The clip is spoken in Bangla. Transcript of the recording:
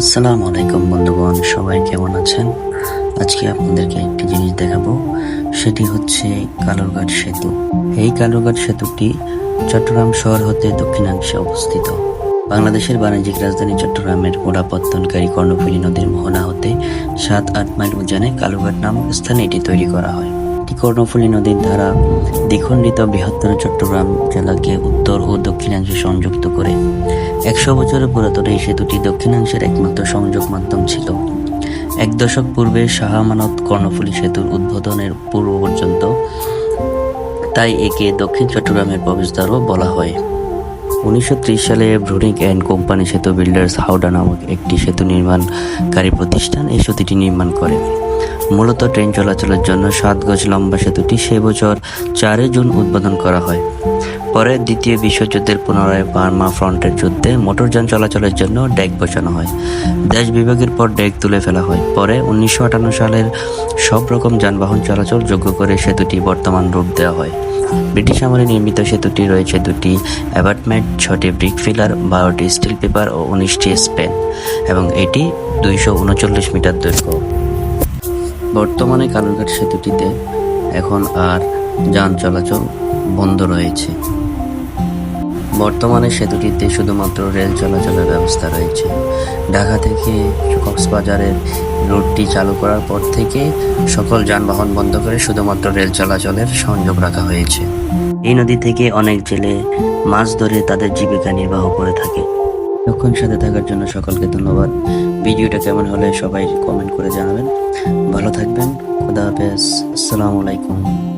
আসসালামু আলাইকুম বন্ধুগণ, সবাই কেমন আছেন? আজকে আপনাদেরকে একটি জিনিস দেখাবো, সেটি হচ্ছে কালুরঘাট সেতু। এই কালুরঘাট সেতুটি চট্টগ্রাম শহর হতে দক্ষিণাংশে অবস্থিত। বাংলাদেশের বাণিজ্যিক রাজধানী চট্টগ্রামের গোড়াপত্তনকারী কর্ণফুলী নদীর মোহনা হতে সাত আট মাইল উজানে কালুরঘাট নামক স্থানে এটি তৈরি করা হয়। এটি কর্ণফুলী নদীর দ্বারা দ্বিখণ্ডিত বৃহত্তর চট্টগ্রাম জেলাকে উত্তর ও দক্ষিণাংশে সংযুক্ত করে। একশো বছরের পুরাতন এই সেতুটি দক্ষিণাংশের একমাত্র সংযোগ মাধ্যম ছিল। এক দশক পূর্বে শাহ আমানত কর্ণফুলী সেতুর উদ্বোধনের পূর্ব পর্যন্ত তাই একে দক্ষিণ চট্টগ্রামের প্রবেশদ্বারও বলা হয়। উনিশশো ত্রিশ সালে ব্রুনিক অ্যান্ড কোম্পানি সেতু বিল্ডার্স হাওড়া নামক একটি সেতু নির্মাণকারী প্রতিষ্ঠান এই সেতুটি নির্মাণ করে। মূলত ট্রেন চলাচলের জন্য সাত গজ লম্বা সেতুটি সে বছর চারই জুন উদ্বোধন করা হয়। পরে দ্বিতীয় বিশ্বযুদ্ধের পুনরায় বার্মা ফ্রন্টের যুদ্ধে মোটরযান চলাচলের জন্য ডেক বসানো হয়। দেশ বিভাগের পর ডেক তুলে ফেলা হয়। পরে উনিশশো আটান্ন সালের সব রকম যানবাহন চলাচল যোগ্য করে সেতুটি বর্তমান রূপ দেওয়া হয়। ব্রিটিশ আমলে নির্মিত সেতুটি রয়েছে দুটি অ্যাপার্টমেন্ট ছটি ব্রিক ফিলার, বারোটি স্টিল পেপার ও উনিশটি স্পেন এবং এটি দুইশো উনচল্লিশ মিটার দৈর্ঘ্য। বর্তমানে কালুরঘাট সেতুটিতে এখন আর যান চলাচল বন্ধ রয়েছে। বর্তমানে সেতুটিতে শুধুমাত্র রেল চলাচলের ব্যবস্থা রয়েছে। ঢাকা থেকে কক্সবাজারের রোডটি চালু করার পর থেকে সকল যানবাহন বন্ধ করে শুধুমাত্র রেল চলাচলের সংযোগ রাখা হয়েছে। এই নদী থেকে অনেক জেলে মাছ ধরে তাদের জীবিকা নির্বাহ করে থাকে। তখন সাথে থাকার জন্য সকলকে ধন্যবাদ। ভিডিওটা কেমন হলে সবাই কমেন্ট করে জানাবেন। ভালো থাকবেন। খুদা হাফেজ। আসসালামু আলাইকুম।